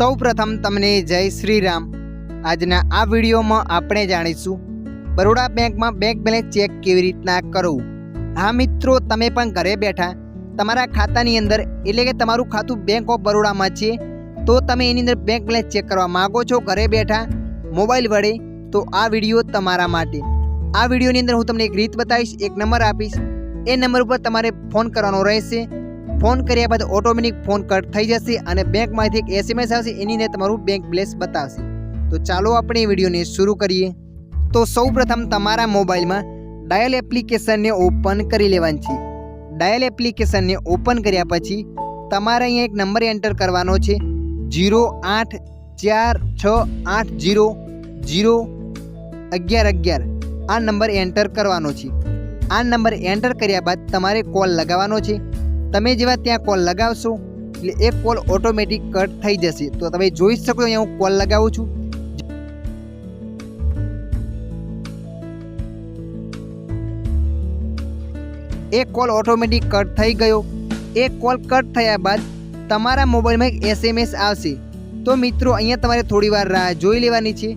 સૌ પ્રથમ તમને જય શ્રી રામ આજના આ વિડીયોમાં આપણે જાણીશું, બરોડા બેંકમાં બેંક બેલેન્સ ચેક કેવી રીતના કરવું? હા મિત્રો, તમે પણ ઘરે બેઠા તમારા ખાતાની અંદર, એટલે કે તમારું ખાતું બેંક ઓફ બરોડામાં છે, તો તમે એની અંદર બેંક બેલેન્સ ચેક કરવા માગો છો, ઘરે બેઠા, મોબાઈલ વડે, તો આ વીડિયો તમારા માટે. આ વિડીયોની અંદર હું તમને એક રીત બતાવીશ, એક નંબર આપીશ. એ નંબર ઉપર તમારે ફોન કરવાનો રહેશે. ફોન કર્યા બાદ ઓટોમેટિક ફોન કટ થઈ જશે અને બેંકમાંથી એક એસએમએસ આવશે. એની અંદર તમારું બેંક બેલેન્સ બતાવશે. તો ચાલો આપણે વિડીયોને શરૂ કરીએ. તો સૌ પ્રથમ તમારા મોબાઈલમાં ડાયલ એપ્લિકેશનને ઓપન કરી લેવાની છે. ડાયલ એપ્લિકેશનને ઓપન કર્યા પછી તમારે અહીંયા એક નંબર એન્ટર કરવાનો છે. જીરો આઠ ચાર છ આઠ જીરો જીરો અગિયાર અગિયાર. આ નંબર એન્ટર કરવાનો છે. આ નંબર એન્ટર કર્યા બાદ તમારે કોલ લગાવવાનો છે. તમે જેવા ત્યાં કોલ લગાવશો, એટલે એ કોલ ઓટોમેટિક કટ થઈ જશે. તો તમે જોઈ શકો અહીંયા હું કોલ લગાવું છું. એ કોલ ઓટોમેટિક કટ થઈ ગયો. એ કોલ કટ થયા બાદ તમારા મોબાઈલમાં એક એસએમએસ આવશે. તો મિત્રો, અહીંયા તમારે થોડી વાર રાહ જોઈ લેવાની છે.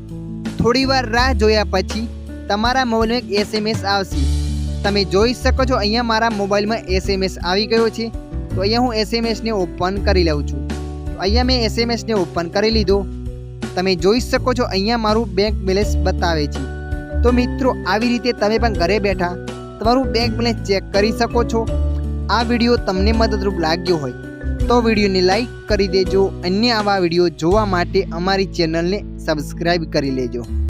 થોડી વાર રાહ જોયા પછી તમારા મોબાઈલમાં એક એસએમએસ આવશે. તમે જોઈ શકો છો, અહીંયા મારા મોબાઈલમાં એસએમએસ આવી ગયો છે. તો અહીંયા હું એસએમએસને ઓપન કરી લઉં છું. તો અહીંયા મેં એસએમએસને ઓપન કરી લીધો. તમે જોઈ શકો છો, અહીંયા મારું બેંક બેલેન્સ બતાવે છે. તો મિત્રો, આવી રીતે તમે પણ ઘરે બેઠા તમારું બેંક બેલેન્સ ચેક કરી શકો છો. આ વીડિયો તમને મદદરૂપ લાગ્યો હોય તો વિડીયોને લાઈક કરી દેજો. અન્ય આવા વીડિયો જોવા માટે અમારી ચેનલને સબસ્ક્રાઈબ કરી લેજો.